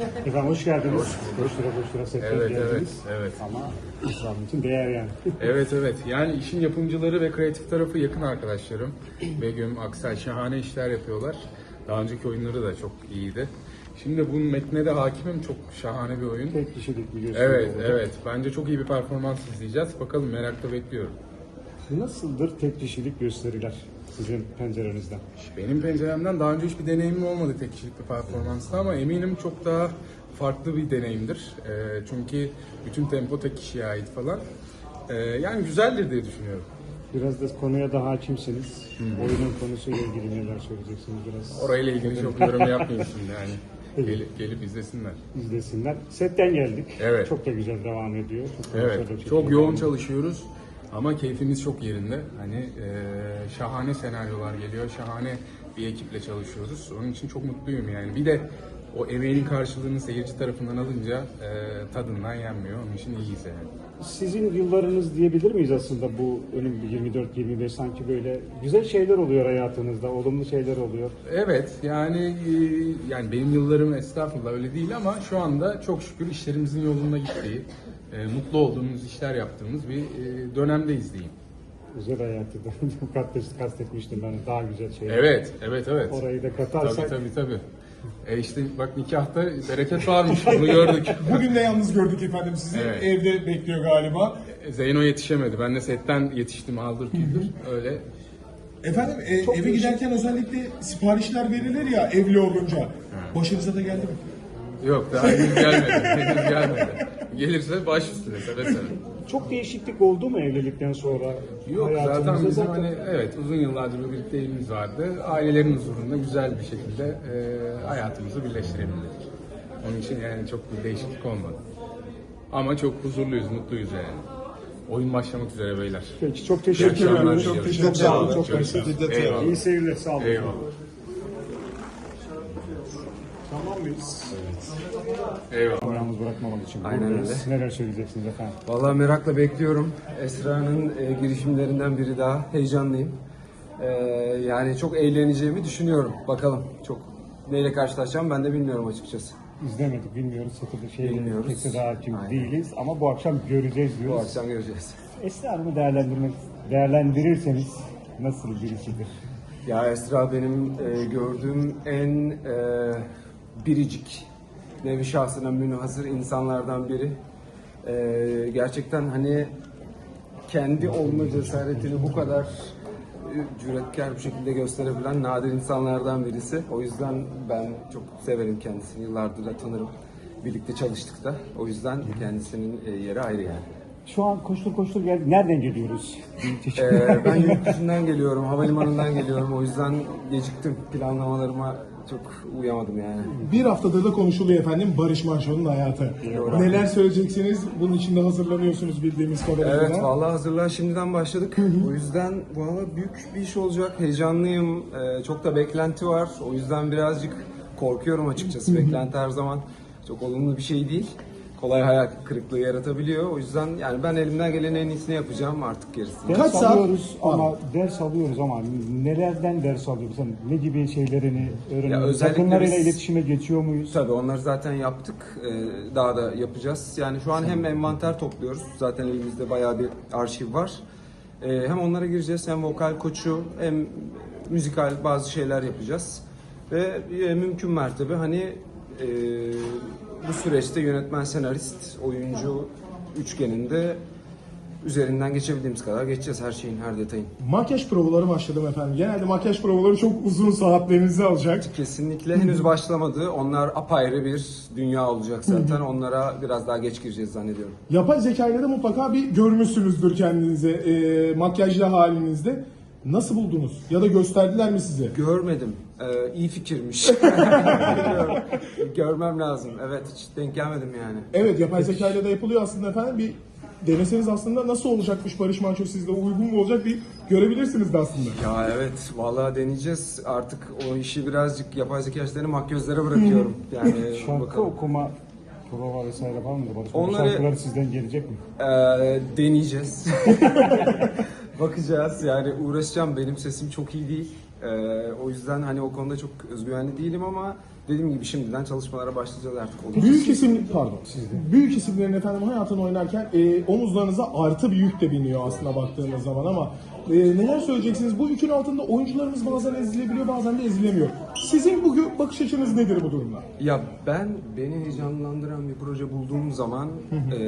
Efendim hoş geldiniz. Koştura koştura setten Evet, geldiniz. evet, evet. Ama İslam için değer yani. Evet evet yani işin yapımcıları ve kreatif tarafı yakın arkadaşlarım. Begüm, Aksel şahane işler yapıyorlar. Daha önceki oyunları da çok iyiydi. Şimdi bunun metnine de hakimim çok şahane bir oyun. Tek kişilik bir gösteri Evet evet bence çok iyi bir performans izleyeceğiz. Bakalım merakla bekliyorum. Nasıldır tek kişilik gösteriler sizin pencerenizden? Benim penceremden daha önce hiçbir deneyimim olmadı tek kişilik bir performansta ama eminim çok daha farklı bir deneyimdir. Ee, çünkü bütün tempo tek kişiye ait falan. Ee, yani güzeldir diye düşünüyorum. Biraz da konuya daha hakimsiniz. Oyunun konusuyla ilgili neler söyleyeceksiniz biraz? Orayla ilgili çok yorum yapmayayım şimdi yani. Gelip, gelip izlesinler. izlesinler. Setten geldik. Evet. Çok da güzel devam ediyor. Çok Evet, çok yoğun çalışıyoruz ama keyfimiz çok yerinde. Hani e, şahane senaryolar geliyor, şahane bir ekiple çalışıyoruz. Onun için çok mutluyum yani. Bir de o emeğin karşılığını seyirci tarafından alınca e, tadından yenmiyor. Onun için iyiyiz yani. Sizin yıllarınız diyebilir miyiz aslında bu önüm 24-25 sanki böyle güzel şeyler oluyor hayatınızda, olumlu şeyler oluyor. Evet yani e, yani benim yıllarım estağfurullah öyle değil ama şu anda çok şükür işlerimizin yolunda gittiği, e, mutlu olduğumuz işler yaptığımız bir e, dönemdeyiz diyeyim. Özel hayatı da kastet- kastetmiştim ben daha güzel şeyler. Evet, evet, evet. Orayı da Tabii katarsak tabii tabii. E işte bak nikahta bereket varmış bunu gördük. Bugün de yalnız gördük efendim sizi. Evet. Evde bekliyor galiba. E, Zeyno yetişemedi. Ben de setten yetiştim aldır küldür. Öyle. Efendim e, eve değişik. giderken özellikle siparişler verilir ya evli olunca. Başınıza da geldi mi? Yok daha henüz gelmedi. henüz gelmedi. Gelirse baş üstüne seve seve. çok değişiklik oldu mu evlilikten sonra? Yok zaten bizim hani evet uzun yıllardır bir birlikteliğimiz vardı. Ailelerin huzurunda güzel bir şekilde e, hayatımızı birleştirelim dedik. Onun için yani çok bir değişiklik olmadı. Ama çok huzurluyuz, mutluyuz yani. Oyun başlamak üzere beyler. Peki çok teşekkür ederim. diliyorum. teşekkür ederim. Çok mersi. Eyvallah. İyi seyirler, sağ olun. Eyvallah. Tamam mıyız? Eyvallah. Yalnız bırakmamak için. Aynen buradayız. Neler söyleyeceksiniz efendim? Vallahi merakla bekliyorum. Esra'nın e, girişimlerinden biri daha. Heyecanlıyım. E, yani çok eğleneceğimi düşünüyorum. Bakalım çok neyle karşılaşacağım ben de bilmiyorum açıkçası. İzlemedik, bilmiyoruz. Satıda şey, Bilmiyoruz. pek de daha hakim Aynen. değiliz. Ama bu akşam göreceğiz Bu diyoruz. akşam göreceğiz. Esra Hanım'ı değerlendirmek, değerlendirirseniz nasıl birisidir? Ya Esra benim e, gördüğüm en e, biricik, nevi şahsına münhasır insanlardan biri. E, gerçekten hani kendi olma cesaretini bu kadar cüretkar bir şekilde gösterebilen nadir insanlardan birisi. O yüzden ben çok severim kendisini. Yıllardır da tanırım. Birlikte çalıştık da. O yüzden kendisinin e, yeri ayrı yani. Şu an koştur koştur geldik. Nereden geliyoruz? Ee, ben yurt dışından geliyorum, havalimanından geliyorum. O yüzden geciktim. Planlamalarıma çok uyamadım yani. Bir haftadır da konuşuluyor efendim Barış Manço'nun hayatı. Neler söyleyeceksiniz? Bunun için de hazırlanıyorsunuz bildiğimiz kadarıyla. Evet, vallahi hazırlığa şimdiden başladık. O yüzden valla büyük bir iş olacak. Heyecanlıyım. Ee, çok da beklenti var. O yüzden birazcık korkuyorum açıkçası. beklenti her zaman çok olumlu bir şey değil. Kolay hayal kırıklığı yaratabiliyor. O yüzden yani ben elimden gelen en iyisini yapacağım artık gerisini. Ders Kaç saat? alıyoruz ama ders alıyoruz ama nelerden ders alıyoruz? Hani ne gibi şeylerini öğreniyoruz? özellikle Takımlarıyla biz- iletişime geçiyor muyuz? Tabii onları zaten yaptık. Ee, Daha da yapacağız. Yani şu an hem envanter topluyoruz. Zaten elimizde bayağı bir arşiv var. Ee, Hem onlara gireceğiz hem vokal koçu hem müzikal bazı şeyler yapacağız. Ve e, mümkün mertebe hani e, bu süreçte yönetmen, senarist, oyuncu üçgeninde üzerinden geçebildiğimiz kadar geçeceğiz her şeyin, her detayın. Makyaj provaları başladım efendim. Genelde makyaj provaları çok uzun saatlerinizi alacak. Kesinlikle henüz başlamadı. Onlar apayrı bir dünya olacak zaten. Onlara biraz daha geç gireceğiz zannediyorum. Yapay zekayla da mutlaka bir görmüşsünüzdür kendinizi e, makyajlı halinizde. Nasıl buldunuz? Ya da gösterdiler mi size? Görmedim. Ee, iyi fikirmiş. Görmem lazım. Evet hiç denk gelmedim yani. Evet yapay zekayla da yapılıyor aslında efendim. Bir deneseniz aslında nasıl olacakmış Barış Manço sizde uygun mu olacak bir görebilirsiniz de aslında. Ya evet vallahi deneyeceğiz. Artık o işi birazcık yapay zeka işlerini makyözlere bırakıyorum. Yani Şarkı bakalım. okuma prova vesaire var mıdır? Barış? Onları- Şarkıları sizden gelecek mi? Ee, deneyeceğiz. Bakacağız yani uğraşacağım. Benim sesim çok iyi değil. Ee, o yüzden hani o konuda çok özgüvenli değilim ama dediğim gibi şimdiden çalışmalara başlayacağız artık. Olur. Büyük isim pardon. Büyük isimlerin efendim hayatını oynarken e, omuzlarınıza artı bir yük de biniyor aslında baktığımız zaman ama e, neler söyleyeceksiniz? Bu yükün altında oyuncularımız bazen ezilebiliyor bazen de ezilemiyor. Sizin bugün bakış açınız nedir bu durumda? Ya ben beni heyecanlandıran bir proje bulduğum zaman e,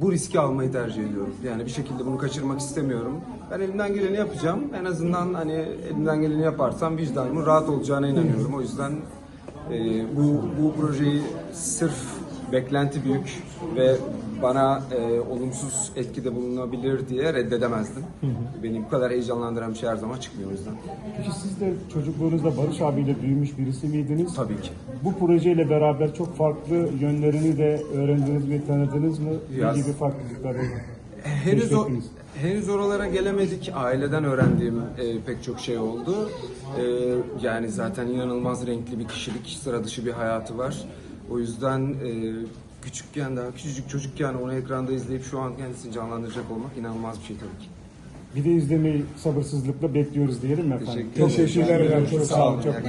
bu riski almayı tercih ediyorum. Yani bir şekilde bunu kaçırmak istemiyorum. Ben elimden geleni yapacağım. En azından hani elimden geleni yaparsam vicdanımın rahat olacağına inanıyorum. O yüzden e, bu bu projeyi sırf beklenti büyük ve bana e, olumsuz etkide bulunabilir diye reddedemezdim. Beni bu kadar heyecanlandıran bir şey her zaman çıkmıyor o yüzden. Peki siz de çocukluğunuzda Barış abiyle büyümüş birisi miydiniz? Tabii ki. Bu projeyle beraber çok farklı yönlerini de öğrendiniz ve tanıdınız mı? Biraz- Ne gibi farklılıkları? Henüz o, henüz oralara gelemedik. Aileden öğrendiğim e, pek çok şey oldu. E, yani zaten inanılmaz renkli bir kişilik, sıra dışı bir hayatı var. O yüzden e, küçükken daha küçücük çocukken onu ekranda izleyip şu an kendisini canlandıracak olmak inanılmaz bir şey tabii ki. Bir de izlemeyi sabırsızlıkla bekliyoruz diyelim mi efendim? Teşekkür ederim. Teşekkürler efendim. Çok sağ olun. Çok olun.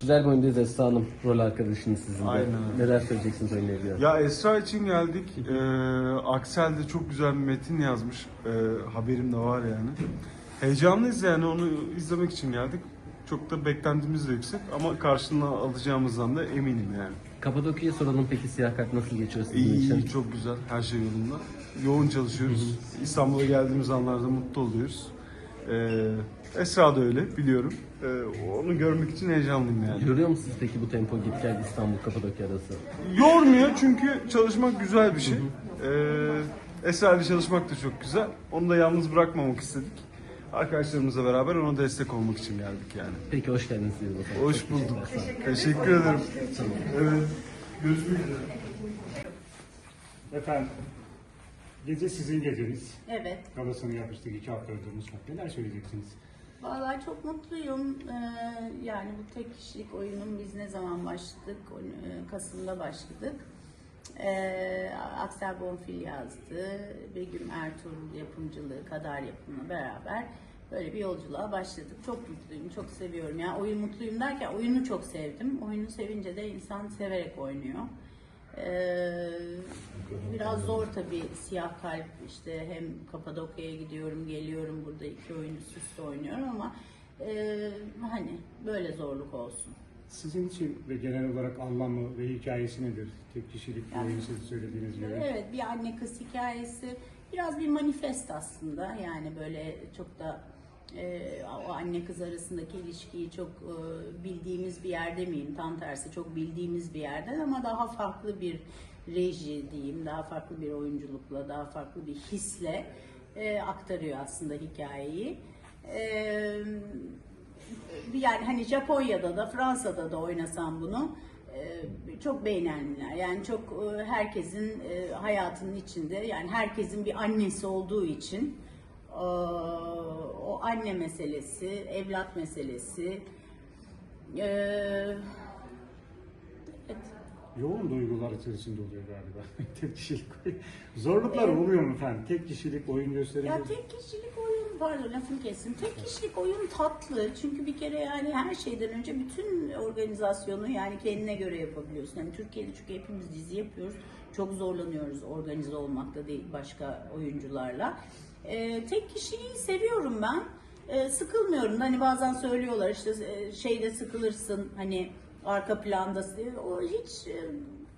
Güzel bir oyundayız Esra Hanım. Rol arkadaşınız sizin de. Aynen. Neler söyleyeceksiniz oyunla ilgili? Ya Esra için geldik. Ee, Aksel de çok güzel bir metin yazmış. Ee, haberim de var yani. Heyecanlıyız yani onu izlemek için geldik. Çok da beklentimiz de yüksek ama karşılığını alacağımızdan da eminim yani. Kapadokya'ya soralım peki siyah kart nasıl geçiyor sizin İyi, için? iyi, çok güzel. Her şey yolunda. Yoğun çalışıyoruz. İstanbul'a geldiğimiz anlarda mutlu oluyoruz. Ee, Esra da öyle biliyorum. Ee, onu görmek için heyecanlıyım yani. Görüyor musunuz peki bu tempo git gel İstanbul Kapadokya arası? Yormuyor çünkü çalışmak güzel bir şey. Ee, Esra ile çalışmak da çok güzel. Onu da yalnız bırakmamak istedik. Arkadaşlarımızla beraber ona destek olmak için geldik yani. Peki hoş geldiniz o zaman. Hoş bulduk. Teşekkür ederim. Evet. Görüşmek üzere. Efendim, gece sizin geceniz. Evet. Galasını yapmıştık iki hafta önce Muslat. Neler söyleyeceksiniz? Vallahi çok mutluyum. Ee, yani bu tek kişilik oyunun biz ne zaman başladık? E, Kasım'da başladık. Ee, Aksel Bonfil yazdı. Begüm Ertuğrul yapımcılığı, Kadar yapımla beraber böyle bir yolculuğa başladık. Çok mutluyum, çok seviyorum. Yani oyun mutluyum derken oyunu çok sevdim. Oyunu sevince de insan severek oynuyor. Ee, biraz zor tabii siyah kalp işte hem Kapadokya'ya gidiyorum geliyorum burada iki oyuncu üst üste oynuyorum ama e, hani böyle zorluk olsun. Sizin için ve genel olarak anlamı ve hikayesi nedir? Tek kişilik Yani- siz söylediğiniz gibi. Evet bir anne kız hikayesi biraz bir manifest aslında yani böyle çok da e, o anne kız arasındaki ilişkiyi çok e, bildiğimiz bir yerde miyim tam tersi çok bildiğimiz bir yerden ama daha farklı bir reji diyeyim daha farklı bir oyunculukla daha farklı bir hisle e, aktarıyor aslında hikayeyi. E, yani hani Japonya'da da Fransa'da da oynasam bunu e, çok beğenenler. Yani çok e, herkesin e, hayatının içinde yani herkesin bir annesi olduğu için o anne meselesi, evlat meselesi evet. Yoğun duygular içerisinde oluyor galiba. tek kişilik. Zorluklar oluyor mu efendim? Tek kişilik oyun gösterince. Ya tek kişilik pardon lafını kestim. Tek kişilik oyun tatlı. Çünkü bir kere yani her şeyden önce bütün organizasyonu yani kendine göre yapabiliyorsun. Yani Türkiye'de çünkü hepimiz dizi yapıyoruz. Çok zorlanıyoruz organize olmakta değil başka oyuncularla. Ee, tek kişiliği seviyorum ben. Ee, sıkılmıyorum. Hani bazen söylüyorlar işte e, şeyde sıkılırsın hani arka planda o hiç e,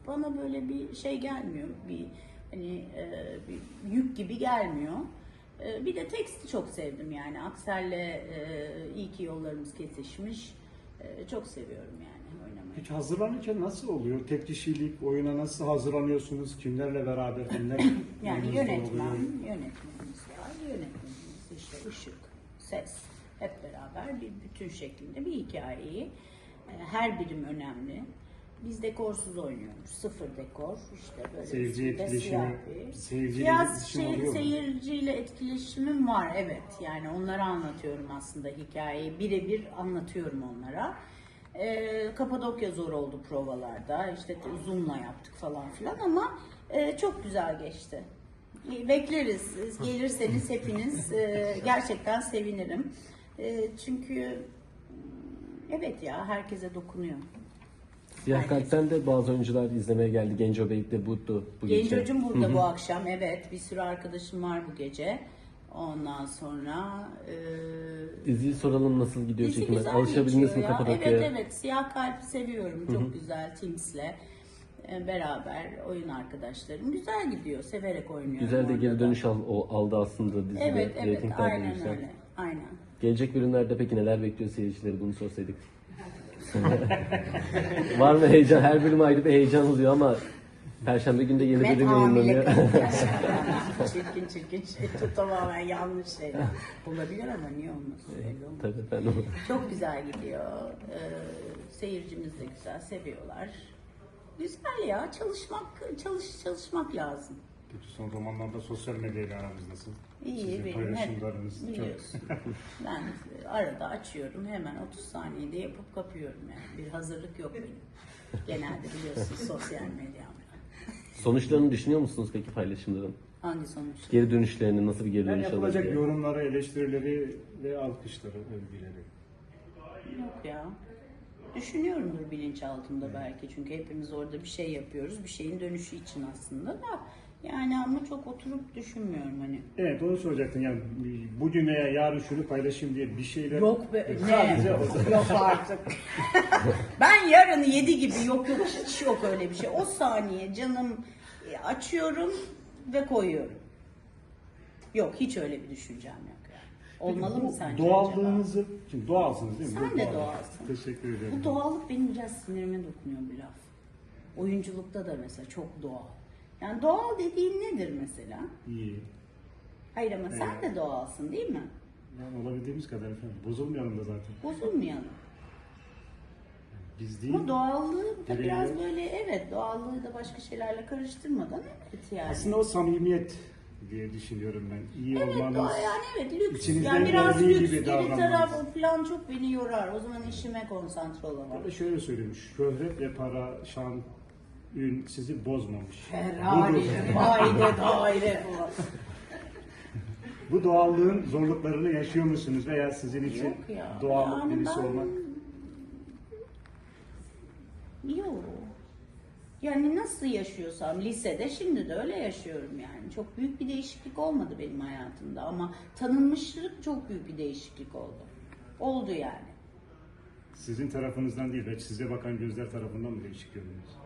bana böyle bir şey gelmiyor. Bir hani e, bir yük gibi gelmiyor. E, bir de teksti çok sevdim yani. Aksel'le e, iyi ki yollarımız kesişmiş. E, çok seviyorum yani oynamayı. Peki hazırlanırken nasıl oluyor? Tek kişilik oyuna nasıl hazırlanıyorsunuz? Kimlerle beraber? Kimler Yani yönetmen, oluyor? yönetmenimiz var. Yönetmenimiz işte ışık, ses hep beraber bir bütün şeklinde bir hikayeyi. e, Her birim önemli. Biz dekorsuz oynuyoruz. Sıfır dekor. işte böyle Seyirci etkileşimi, seyirciyle Biraz şey, seyirciyle etkileşimim var evet. Yani onlara anlatıyorum aslında hikayeyi. Birebir anlatıyorum onlara. Ee, Kapadokya zor oldu provalarda. İşte Zoom'la yaptık falan filan ama e, çok güzel geçti. Bekleriz. Gelirseniz hepiniz e, gerçekten sevinirim. E, çünkü evet ya herkese dokunuyor. Siyah Kalp'ten de bazı oyuncular izlemeye geldi. Genco Bey de Buttu bu gece. Gencocum burada bu akşam. Evet bir sürü arkadaşım var bu gece. Ondan sonra e, Diziyi soralım nasıl gidiyor Dizi çekimler? güzel Alışabildiniz geçiyor mi ya. Kapadokya'ya? Evet evet Siyah Kalp'i seviyorum. Çok güzel Tims'le e, beraber oyun arkadaşlarım. Güzel gidiyor. Severek oynuyorum. Güzel de orada geri da. dönüş al, o- aldı aslında dizide. Evet evet aynen öyle. Aynen. Gelecek bölümlerde peki neler bekliyor seyircileri bunu sorsaydık. Var mı heyecan? Her bölüm ayrı bir heyecan oluyor ama Perşembe günde yeni bölüm yayınlanıyor. çirkin çirkin şey. Çok tamamen yanlış şeyler. Olabilir ama niye olmasın? Belli olmaz. Tabii efendim. Çok güzel gidiyor. Ee, seyircimiz de güzel, seviyorlar. Güzel ya, çalışmak çalış çalışmak lazım. Peki son zamanlarda sosyal medyayla aranız nasıl? İyi Sizin benim paylaşımlarınız hep çok. biliyorsun. ben arada açıyorum hemen 30 saniyede yapıp kapıyorum yani. Bir hazırlık yok benim. Genelde biliyorsun sosyal medyamda. Sonuçlarını düşünüyor musunuz peki paylaşımların? Hangi sonuç? Geri dönüşlerini nasıl bir geri Yani dönüş alır yapılacak diye. yorumları, eleştirileri ve alkışları, övgüleri. Yok ya. Düşünüyorumdur bilinçaltımda belki çünkü hepimiz orada bir şey yapıyoruz bir şeyin dönüşü için aslında da yani ama çok oturup düşünmüyorum hani. Evet onu soracaktım yani bugün veya yarın şunu paylaşayım diye bir şeyler... Yok be ne? yok artık. ben yarın yedi gibi yok yok hiç yok öyle bir şey. O saniye canım e, açıyorum ve koyuyorum. Yok hiç öyle bir düşüncem yok yani. Olmalı mı sence? acaba? Doğallığınızı, şimdi doğalsınız değil mi? Sen Bu de doğal. doğalsın. Teşekkür ederim. Bu doğallık benim biraz sinirime dokunuyor bir laf. Oyunculukta da mesela çok doğal. Yani doğal dediğin nedir mesela? İyi. Hayır ama sen Evet. de doğalsın değil mi? Yani olabildiğimiz kadar efendim. Bozulmayalım da zaten. Bozulmayalım. Biz değil. Ama doğallığı da biraz böyle evet doğallığı da başka şeylerle karıştırmadan evet yani. Aslında o samimiyet diye düşünüyorum ben. İyi Evet olmanız. doğa yani evet lüks. İçinizden Yani biraz geldiği lüks. gibi Geri davranmanız. taraf o plan çok beni yorar. O zaman işime konsantre olamam. Da şöyle söyleyeyim. Şöhret ve para, şan, ün sizi bozmamış. Ferrari, daire, daire. Bu doğallığın zorluklarını yaşıyor musunuz veya sizin için Yok ya. doğal Yani birisi ben- olmak? Yok. Yani nasıl yaşıyorsam lisede şimdi de öyle yaşıyorum yani. Çok büyük bir değişiklik olmadı benim hayatımda ama tanınmışlık çok büyük bir değişiklik oldu. Oldu yani. Sizin tarafınızdan değil, belki size bakan gözler tarafından mı değişik görünüyorsunuz?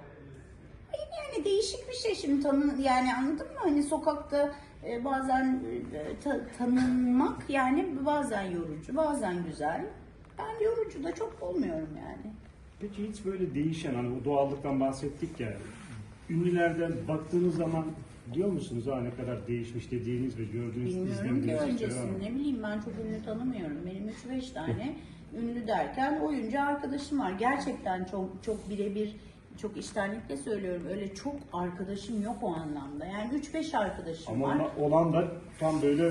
Yani değişik bir şey şimdi tanın yani anladın mı? Hani sokakta e, bazen e, ta- tanınmak yani bazen yorucu, bazen güzel. Ben yorucu da çok olmuyorum yani. Peki hiç böyle değişen, hani o doğallıktan bahsettik ya, ünlülerden baktığınız zaman diyor musunuz ha ne kadar değişmiş dediğiniz ve gördüğünüz, Bilmiyorum ki izlediğiniz şeyler var mı? öncesini ne bileyim ben çok ünlü tanımıyorum. Benim 3-5 tane ünlü derken oyuncu arkadaşım var. Gerçekten çok çok birebir çok iştenlikle söylüyorum. Öyle çok arkadaşım yok o anlamda. Yani 3-5 arkadaşım Ama var. ona- olan da tam böyle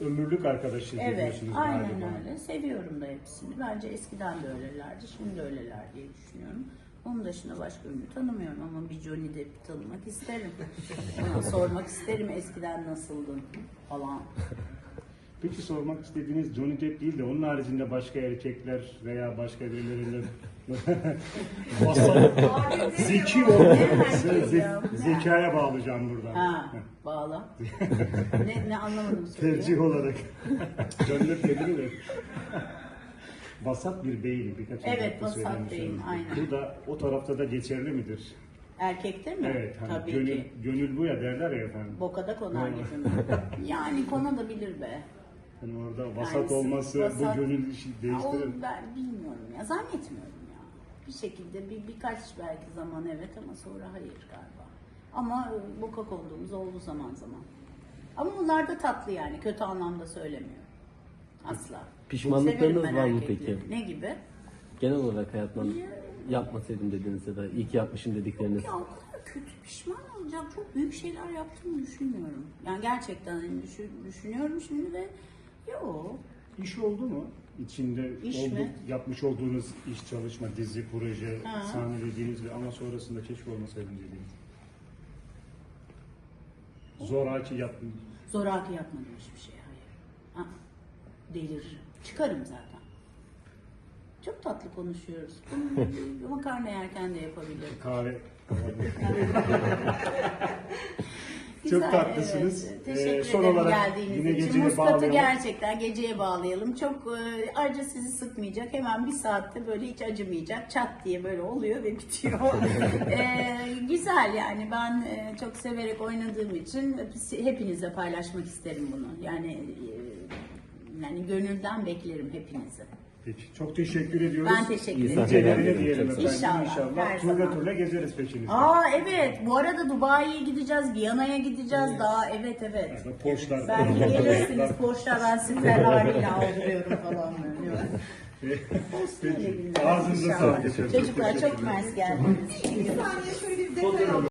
ömürlük arkadaşı Evet, diyorsunuz aynen galiba. öyle. Seviyorum da hepsini. Bence eskiden de öylelerdi, şimdi de öyleler diye düşünüyorum. Onun dışında başka ünlü tanımıyorum ama bir Johnny Depp'i tanımak isterim. Ona sormak isterim eskiden nasıldın falan. Peki sormak istediğiniz Johnny Depp değil de onun haricinde başka erkekler veya başka birilerinde Vasat, zeki olmak, ze- zekaya bağlayacağım buradan. Ha, bağla. ne, ne anlamadım söyle. Tercih olarak. Depp kendini de. Vasat bir beyin birkaç Evet, dakika vasat söylemişsiniz. beyin, aynen. Bu da o tarafta da geçerli midir? Erkekte mi? Evet, hani Tabii gönül, ki. gönül bu ya derler ya efendim. Bokada konar gibi mi? Yani konabilir be. Yani orada vasat Yani olması vasat- bu gönül işi Ha, değiştirir. o ben bilmiyorum ya. Zannetmiyorum. Bir şekilde bir birkaç belki zaman evet ama sonra hayır galiba. Ama e, boka konduğumuz oldu zaman zaman. Ama bunlar da tatlı yani. Kötü anlamda söylemiyorum. Asla. Pişmanlıklarınız Severim var mı erkekleri. peki? Ne gibi? Genel olarak hayatından yapmasaydım dediğiniz ya da iyi ki yapmışım dedikleriniz. Ya o kadar kötü pişman olacağım. Çok büyük şeyler yaptığımı düşünmüyorum. Yani gerçekten hani düşün- düşünüyorum şimdi ve yok. İş oldu mu? İçinde İş oldu, mi? yapmış olduğunuz iş, çalışma, dizi, proje, Ha. sahnelediğiniz ve ama sonrasında keşke olmasaydım dediğiniz. Zoraki yaptınız. Zoraki yapmadım hiçbir şey hayır. Aa, deliririm. Çıkarım zaten. Çok tatlı konuşuyoruz. Bunu makarna yerken de yapabilirim. Kahve. Güzel, Çok tatlısınız. evet. Teşekkür Ee, son ederim olarak geldiğiniz yine için. geceye gerçekten geceye bağlayalım. Çok e, ayrıca sizi sıkmayacak. Hemen bir saatte böyle hiç acımayacak. Çat diye böyle oluyor ve bitiyor. Ee, güzel yani ben e, çok severek oynadığım için hepinizle paylaşmak isterim bunu. Yani e, yani gönülden beklerim hepinizi. Peki. Çok teşekkür ediyoruz. Ben teşekkür ederim. Gecelerine diyelim efendim. İnşallah, İnşallah. her Turla zaman. turla gezeriz peşinizde. Aa evet. Bu arada Dubai'ye gideceğiz, Viyana'ya gideceğiz daha. Evet evet. Yani Porsche Belki gelirsiniz Porsche ben sizi Ferrari'yle aldırıyorum falan öyle günler. Ağzınıza inşallah. sağlık efendim. Çocuklar çok mersi geldiniz. Bir saniye şöyle bir detay alalım.